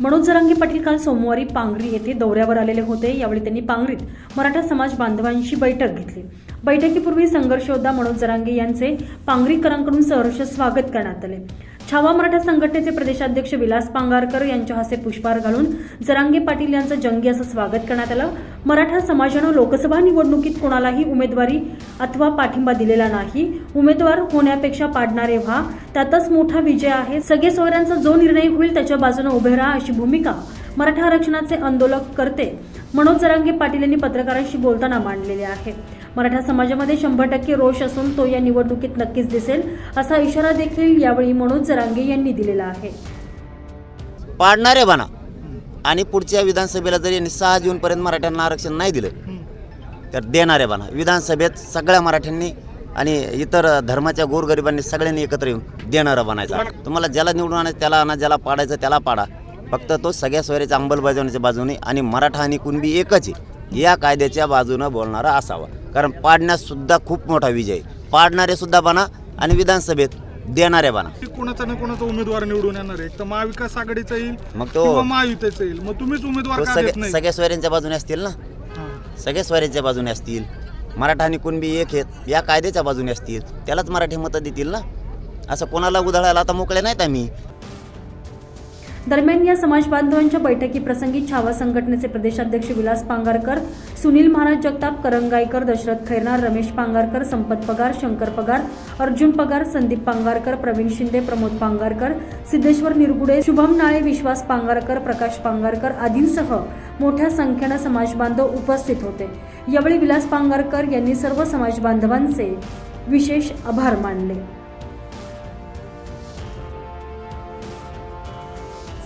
मनोज जरांगी पाटील काल सोमवारी पांगरी येथे दौऱ्यावर आलेले होते. यावेळी त्यांनी पांगरीत मराठा समाज बांधवांशी बैठक घेतली. बैठकीपूर्वी संघर्षयोद्धा मनोज जरांगे यांचे पांगरीकरांकडून सहर्ष स्वागत करण्यात आले. छावा मराठा संघटनेचे प्रदेशाध्यक्ष विलास पांगारकर यांच्या हस्ते पुष्पहार घालून जरांगे पाटील यांचं जंगी असं स्वागत करण्यात आलं. मराठा समाजानं लोकसभा निवडणुकीत कोणालाही उमेदवारी अथवा पाठिंबा दिलेला नाही. उमेदवार होण्यापेक्षा पाडणारे व्हा. त्यातच मोठा विजय आहे. सगळे सोयऱ्यांचा जो निर्णय होईल त्याच्या बाजूने उभे राहा अशी भूमिका मराठा आरक्षणाचे आंदोलक करते. मनोज जरांगे पाटील यांनी पत्रकारांशी बोलताना मांडलेले आहे. मराठा समाजामध्ये शंभर टक्के रोष असून तो या निवडणुकीत नक्कीच दिसेल असा इशारा देखील यावेळी मनोज जरांगे यांनी दिलेला आहे. पाडणारे बना. आणि पुढच्या विधानसभेला जर यांनी सहा जूनपर्यंत मराठ्यांना आरक्षण नाही दिलं तर देणारे बना. विधानसभेत सगळ्या मराठ्यांनी आणि इतर धर्माच्या गोरगरिबांनी सगळ्यांनी एकत्र येऊन देणारं बनायचं. तुम्हाला ज्याला निवडून आणायचं त्याला आणा ज्याला पाडायचं त्याला पाडा. फक्त तो सगळ्या सोयऱ्याच्या अंमलबजावणीच्या बाजूने आणि मराठा आणि कुणबी एकच आहे. या कायद्याच्या बाजूनं बोलणारा असावा. कारण पाडण्यास सुद्धा खूप मोठा विजय आहे. पाडणारे सुद्धा बना आणि विधानसभेत देणारे बना. कोणाचा ना कोणाचा उमेदवार निवडून येणार आहे. तर महाविकास आघाडीचा येईल मग तो- किंवा महायुतीचा येईल? मग तुम्हीच उमेदवार तो का देत सगळ्या नाही? सगळ्या सोयऱ्यांच्या बाजूने असतील ना? हां. सगळे स्वराज्याच्या बाजूने असतील. मराठा आणि कुणबी एक आहेत. या कायद्याच्या बाजूने असतील. त्यालाच मराठी मतं देतील ना? असं कोणाला उधळायला आता मोकळे नाहीत आम्ही. दरम्यान या समाज बांधवांच्या बैठकीप्रसंगी छावा संघटनेचे प्रदेशाध्यक्ष विलास पांगारकर सुनील महाराज जगताप करंगाईकर दशरथ खैरनार रमेश पांगारकर संपत पगार शंकर पगार अर्जुन पगार संदीप पांगारकर प्रवीण शिंदे प्रमोद पांगारकर सिद्धेश्वर निरगुडे शुभम नाळे विश्वास पांगारकर प्रकाश पांगारकर आदींसह मोठ्या संख्येनं समाज बांधव उपस्थित होते. यावेळी विलास पांगारकर यांनी सर्व समाज बांधवांचे विशेष आभार मानले.